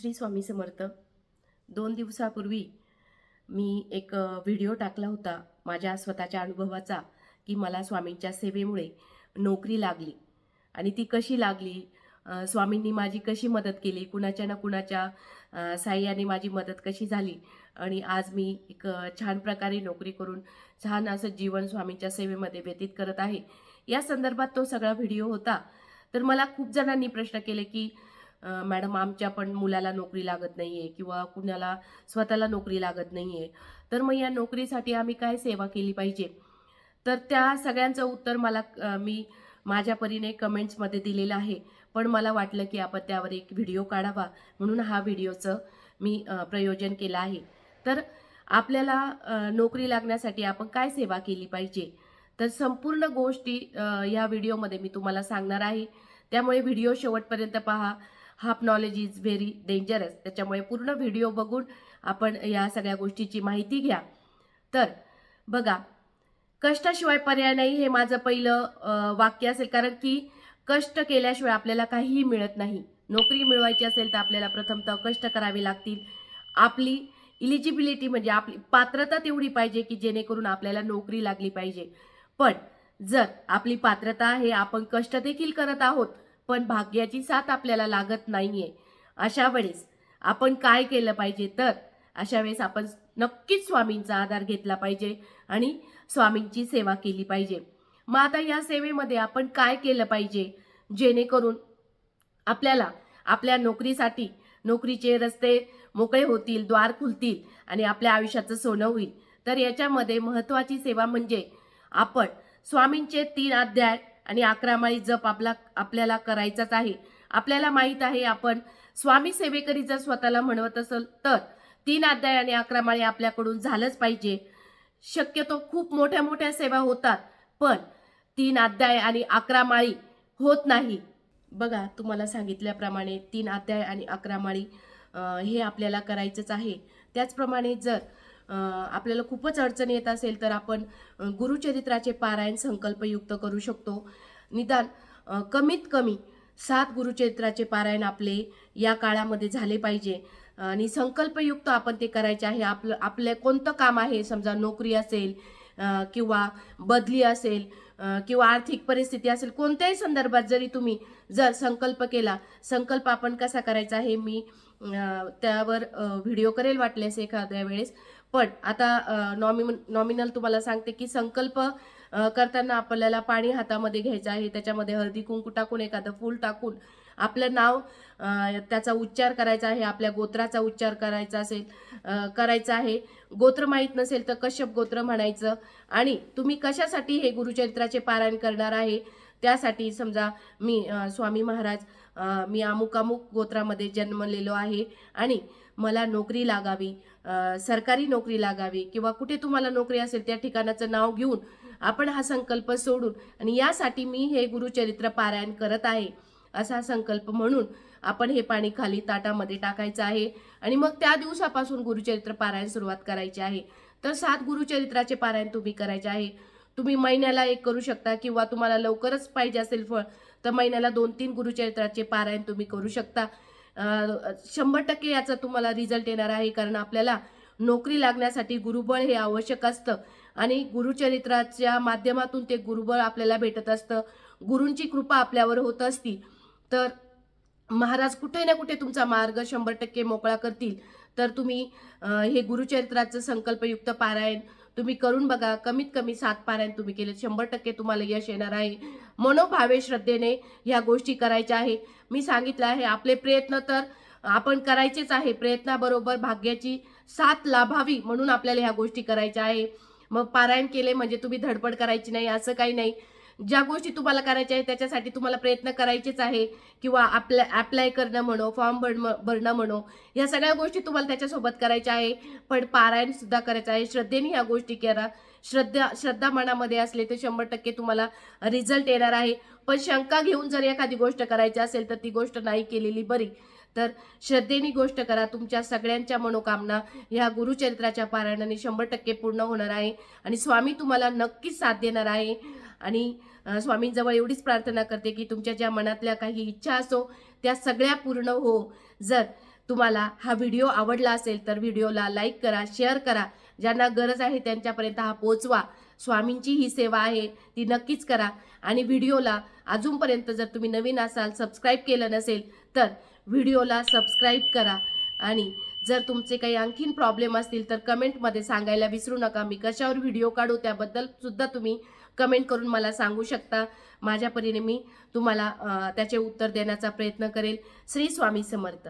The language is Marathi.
श्री स्वामी समर्थ. दोन दिवसापूर्वी मी एक व्हिडिओ टाकला होता माझ्या स्वतःच्या अनुभवाचा की मला स्वामींच्या सेवेमुळे नोकरी लागली. आणि ती कशी लागली? स्वामींनी माझी कशी मदत केली? कुणाच्या ना कुणाच्या साह्याने माझी मदत कशी झाली? आणि आज मी एक छान प्रकारे नोकरी करून छान असं जीवन स्वामींच्या सेवेमध्ये व्यतीत करत आहे. या संदर्भात तो सगळा व्हिडिओ होता. तर मला खूप जणांनी प्रश्न केले की मॅडम आमच्या पण मुलाला नोकरी लागत नाही आहे किंवा कुणाला स्वतःला नोकरी लागत नाही आहे तर मग या नोकरीसाठी आम्ही काय सेवा केली पाहिजे? तर त्या सगळ्यांचं उत्तर मला मी माझ्या परीने कमेंट्समध्ये दिलेलं आहे. पण मला वाटलं की आपण त्यावर एक व्हिडिओ काढावा म्हणून हा व्हिडिओचं मी प्रयोजन केलं आहे. तर आपल्याला नोकरी लागण्यासाठी आपण काय सेवा केली पाहिजे? तर संपूर्ण गोष्टी या व्हिडिओमध्ये मी तुम्हाला सांगणार आहे. त्यामुळे व्हिडिओ शेवटपर्यंत पहा. Half knowledge is very dangerous. त्याच्यामुळे पूर्ण व्हिडिओ बघून आपण या सगळ्या गोष्टीची माहिती घ्या. तर बघा कष्टाशिवाय पर्याय नाही हे माझं पहिलं वाक्य असेल. कारण की कष्ट केल्याशिवाय आपल्याला काहीही मिळत नाही. नोकरी मिळवायची असेल तर आपल्याला प्रथमतः कष्ट करावे लागतील. आपली इलिजिबिलिटी म्हणजे आपली पात्रता तेवढी पाहिजे की जेणेकरून आपल्याला नोकरी लागली पाहिजे. पण जर आपली पात्रता आहे आपण कष्ट देखील करत आहोत पण भाग्याची साथ आपल्याला लागत नाहीये. अशा वेळेस आपण काय केलं पाहिजे? तर अशा वेळेस आपण नक्कीच स्वामींचा आधार घेतला पाहिजे आणि स्वामींची सेवा केली पाहिजे. मग आता या सेवेमध्ये आपण काय केलं पाहिजे? जेणेकरून आपल्याला आपल्या नोकरीसाठी नोकरीचे रस्ते मोकळे होतील द्वार खुलतील आणि आपल्या आयुष्याचं सोनं होईल. तर याच्यामध्ये महत्त्वाची सेवा म्हणजे आपण स्वामींचे तीन अध्याय आणि अकरा माळी जप आपला आपल्याला करायचाच आहे. आपल्याला माहीत आहे आपण स्वामी सेवेकरी जर स्वतःला म्हणवत असेल तर तीन अध्याय आणि अकरा माळी आपल्याकडून झालंच पाहिजे. शक्यतो खूप मोठ्या मोठ्या सेवा होतात पण तीन अध्याय आणि अकरा माळी होत नाही. बघा तुम्हाला सांगितल्याप्रमाणे तीन अध्याय आणि अकरा माळी हे आपल्याला करायचंच आहे. त्याचप्रमाणे जर आपल्याला खूपच अडचण येत असेल तर आपण गुरुचरित्राचे पारायण संकल्पयुक्त करू शकतो. निदान कमीत कमी सात गुरुचरित्राचे पारायण आपले या काळामध्ये झाले पाहिजे. आणि संकल्पयुक्त आपण ते करायचे आहे. आपलं आपलं कोणतं काम आहे? समजा नोकरी असेल किंवा बदली असेल किंवा आर्थिक परिस्थिती असेल कोणत्याही संदर्भात जरी तुम्ही जर संकल्प केला संकल्प आपण कसा करायचा हे मी त्यावर व्हिडिओ करेल वाटल्यास एखाद्या वेळेस. पण आता नॉमि नॉमिनल तुम्हाला सांगते की संकल्प करताना आपल्याला पाणी हातामध्ये घ्यायचं आहे. त्याच्यामध्ये हळदी कुंकू टाकून एखादं फूल टाकून आपलं नाव त्याचा उच्चार करायचा आहे. आपल्या गोत्राचा उच्चार करायचा असेल करायचा आहे. गोत्र माहीत नसेल तर कश्यप गोत्र म्हणायचं. आणि तुम्ही कशासाठी हे गुरुचरित्राचे पारायण करणार आहे? त्यासाठी समजा मी स्वामी महाराज मी अमुक अमुक गोत्रामध्ये जन्मलेलो आहे आणि मला नोकरी लागावी सरकारी नोकरी लागावी किंवा कुठे तुम्हाला नोकरी असेल त्या ठिकाणाचं नाव घेऊन आपण हा संकल्प सोडून आणि यासाठी मी हे गुरुचरित्र पारायण करत आहे असा संकल्प म्हणून आपण हे पाणी खाली ताटामध्ये टाकायचं आहे आणि मग त्या दिवसापासून गुरुचरित्र पारायण सुरुवात करायची आहे. तर सात गुरुचरित्राचे पारायण तुम्ही करायचे आहे. तुम्ही महिन्याला एक करू शकता किंवा तुम्हाला लवकरच पाहिजे असेल फळ तर महिन्याला दोन तीन गुरुचरित्राचे पारायण तुम्ही करू शकता. शंभर टक्के याचा तुम्हाला रिझल्ट येणार आहे कारण आपल्याला नोकरी लागण्यासाठी गुरुबळ हे आवश्यक असतं. आणि गुरुचरित्राच्या माध्यमातून ते गुरुबळ आपल्याला भेटत असतं. गुरूंची कृपा आपल्यावर होत असती. तर महाराज कुठे ना कुठे तुमचा मार्ग शंभर टक्के मोकळा करतील. तर तुम्ही हे गुरुचरित्राचं संकल्पयुक्त पारायण तुम्ही करून बघा. कमीत कमी सात पारायण तुम्ही केले. शंभर टक्के तुम्हाला यश येणार आहे. मनोभावे श्रद्धेने ह्या गोष्टी करायच्या आहे. मी सांगितलं आहे आपले प्रयत्न तर आपण करायचेच आहे. प्रयत्नाबरोबर भाग्याची साथ लाभावी म्हणून आपल्याला ह्या गोष्टी करायच्या आहे. मग पारायण केले म्हणजे तुम्ही धडपड करायची नाही असं काही नाही. ज्या गोष्टी तुम्हाला करायच्या आहे त्याच्यासाठी तुम्हाला प्रयत्न करायचेच आहे किंवा आपल्या अप्लाय करणं म्हणो फॉर्म भरणं भरणं म्हणो या सगळ्या गोष्टी तुम्हाला त्याच्यासोबत करायच्या आहे. पण पारायण सुद्धा करायचं आहे. श्रद्धेने ह्या गोष्टी करा. श्रद्धा श्रद्धा मनामध्ये असले तर शंभर टक्के तुम्हाला रिझल्ट येणार आहे. पण शंका घेऊन जर एखादी गोष्ट करायची असेल तर ती गोष्ट नाही केलेली बरी. तर श्रद्धेने गोष्ट करा. तुमच्या सगळ्यांच्या मनोकामना ह्या गुरुचरित्राच्या पारायणाने शंभर टक्के पूर्ण होणार आहे. आणि स्वामी तुम्हाला नक्कीच साथ देणार आहे. आणि स्वामींजवळ एवढीच प्रार्थना करते की तुमच्या ज्या मनातल्या काही इच्छा असो त्या सगळ्या पूर्ण हो. जर तुम्हाला हा व्हिडिओ आवडला असेल तर व्हिडिओला लाईक करा शेअर करा. ज्यांना गरज आहे त्यांच्यापर्यंत हा पोचवा. स्वामींची ही सेवा आहे ती नक्कीच करा. आणि व्हिडिओला अजूनपर्यंत जर तुम्ही नवीन असाल सबस्क्राईब केलं नसेल तर व्हिडिओला सबस्क्राईब करा. आणि जर तुमचे काही आणखीन प्रॉब्लेम असतील तर कमेंटमध्ये सांगायला विसरू नका. मी कशावर व्हिडिओ काढू त्याबद्दल सुद्धा तुम्ही कमेंट करून मला सांगू शकता. माझ्या परीने मी तुम्हाला त्याचे उत्तर देण्याचा प्रयत्न करेल. श्री स्वामी समर्थ.